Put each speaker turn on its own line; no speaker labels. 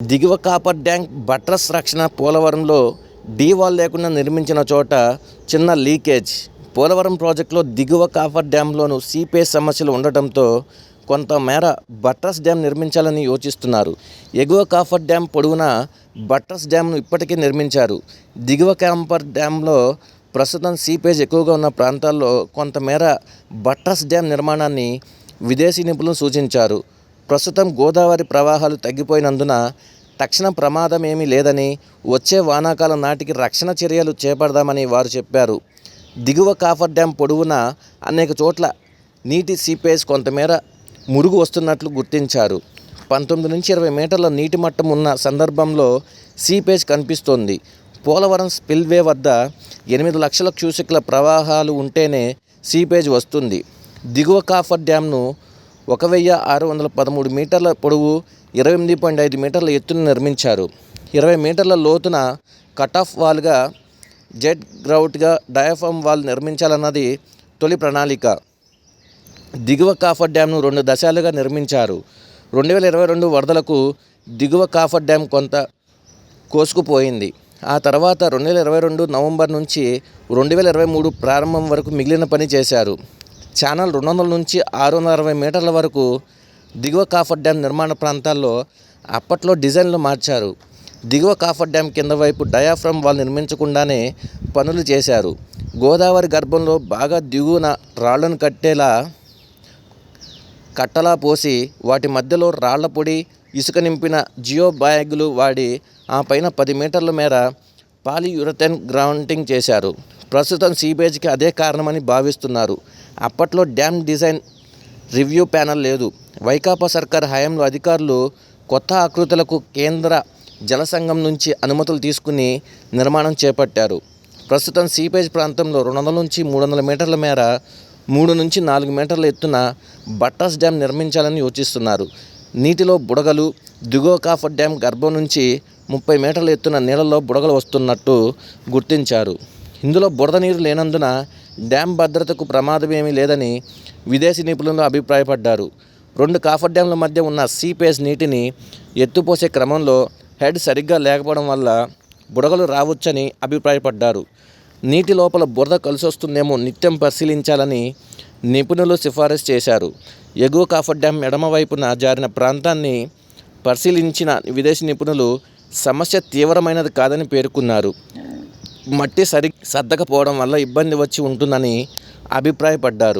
దిగువ copper tank buttress రక్షణ పోలవరంలో డీ వాల్ లేకుండా నిర్మించిన చోట చిన్న లీకేజ్. పోలవరం ప్రాజెక్టులో దిగువ కాపర్ డ్యాంలోను సీపేజ్ సమస్యలు ఉండటంతో కొంతమేర బట్రస్ డ్యామ్ నిర్మించాలని యోచిస్తున్నారు. ఎగువ కాఫర్ డ్యాం పొడవునా బట్రస్ డ్యాంను ఇప్పటికే నిర్మించారు. దిగువ కాంపర్ డ్యాంలో ప్రస్తుతం సీపేజ్ ఎక్కువగా ఉన్న ప్రాంతాల్లో కొంతమేర బట్రస్ డ్యాం నిర్మాణాన్ని విదేశీ నిపుణులు సూచించారు. ప్రస్తుతం గోదావరి ప్రవాహాలు తగ్గిపోయినందున తక్షణ ప్రమాదం ఏమీ లేదని వచ్చే వానాకాలం నాటికి రక్షణ చర్యలు చేపడదామని వారు చెప్పారు. దిగువ కాఫర్ డ్యాం పొడవునా అనేక చోట్ల నీటి సీపేజ్ కొంతమేర మురుగు వస్తున్నట్లు గుర్తించారు. పంతొమ్మిది నుంచి ఇరవై మీటర్ల నీటి మట్టం ఉన్న సందర్భంలో సీపేజ్ కనిపిస్తోంది. పోలవరం స్పిల్వే వద్ద ఎనిమిది లక్షల క్యూసెక్ల ప్రవాహాలు ఉంటేనే సీపేజ్ వస్తుంది. దిగువ కాఫర్ డ్యాంను ఒక వెయ్యి ఆరు వందల పదమూడు మీటర్ల పొడవు ఇరవై ఎనిమిది పాయింట్ ఐదు మీటర్ల ఎత్తున నిర్మించారు. ఇరవై మీటర్ల లోతున కట్ ఆఫ్ వాల్గా జెడ్ గ్రౌట్గా డయాఫామ్ వాల్ నిర్మించాలన్నది తొలి ప్రణాళిక. దిగువ కాఫర్ డ్యాంను రెండు దశలుగా నిర్మించారు. రెండు వేల ఇరవై రెండు వరదలకు దిగువ కాఫర్ డ్యాం కొంత కోసుకుపోయింది. ఆ తర్వాత రెండు వేల ఇరవై రెండు నవంబర్ నుంచి రెండు వేల ఇరవై మూడు ప్రారంభం వరకు మిగిలిన పని చేశారు. ఛానల్ రెండు వందల నుంచి ఆరు వందల అరవై మీటర్ల వరకు దిగువ కాఫర్ డ్యాం నిర్మాణ ప్రాంతాల్లో అప్పట్లో డిజైన్లు మార్చారు. దిగువ కాఫర్ డ్యాం కింద వైపు డయాఫ్రమ్ వాల్ నిర్మించకుండానే పనులు చేశారు. గోదావరి గర్భంలో బాగా దిగువన రాళ్ళను కట్టేలా కట్టలా పోసి వాటి మధ్యలో రాళ్ళ పొడి ఇసుక నింపిన జియో బ్యాగులు వాడి ఆ పైన పది మీటర్ల మేర పాలియురథేన్ గ్రౌంటింగ్ చేశారు. ప్రస్తుతం సీబేజ్కి అదే కారణమని భావిస్తున్నారు. అప్పట్లో డ్యామ్ డిజైన్ రివ్యూ ప్యానల్ లేదు. వైకాపా సర్కార్ హయాంలో అధికారులు కొత్త ఆకృతులకు కేంద్ర జల సంఘం నుంచి అనుమతులు తీసుకుని నిర్మాణం చేపట్టారు. ప్రస్తుతం సీపేజ్ ప్రాంతంలో రెండు వందల నుంచి మూడు వందల మీటర్ల మేర మూడు నుంచి నాలుగు మీటర్ల ఎత్తున బట్టాస్ డ్యామ్ నిర్మించాలని యోచిస్తున్నారు. నీటిలో బుడగలు దిగువ కాఫర్ డ్యామ్ గర్భం నుంచి ముప్పై మీటర్ల ఎత్తున నీళ్ళలో బుడగలు వస్తున్నట్టు గుర్తించారు. ఇందులో బురద నీరు లేనందున డ్యామ్ భద్రతకు ప్రమాదం ఏమీ లేదని విదేశీ నిపుణులు అభిప్రాయపడ్డారు. రెండు కాఫర్ డ్యాంల మధ్య ఉన్న సీపేజ్ నీటిని ఎత్తుపోసే క్రమంలో హెడ్ సరిగ్గా లేకపోవడం వల్ల బుడగలు రావచ్చని అభిప్రాయపడ్డారు. నీటి లోపల బురద కలిసొస్తుందేమో నిత్యం పరిశీలించాలని నిపుణులు సిఫారసు చేశారు. ఎగువ కాఫర్ డ్యాం ఎడమ వైపున జారిన ప్రాంతాన్ని పరిశీలించిన విదేశీ నిపుణులు సమస్య తీవ్రమైనది కాదని పేర్కొన్నారు. మట్టి సరి సర్దకపోవడం వల్ల ఇబ్బంది వచ్చి ఉంటుందని అభిప్రాయపడ్డారు.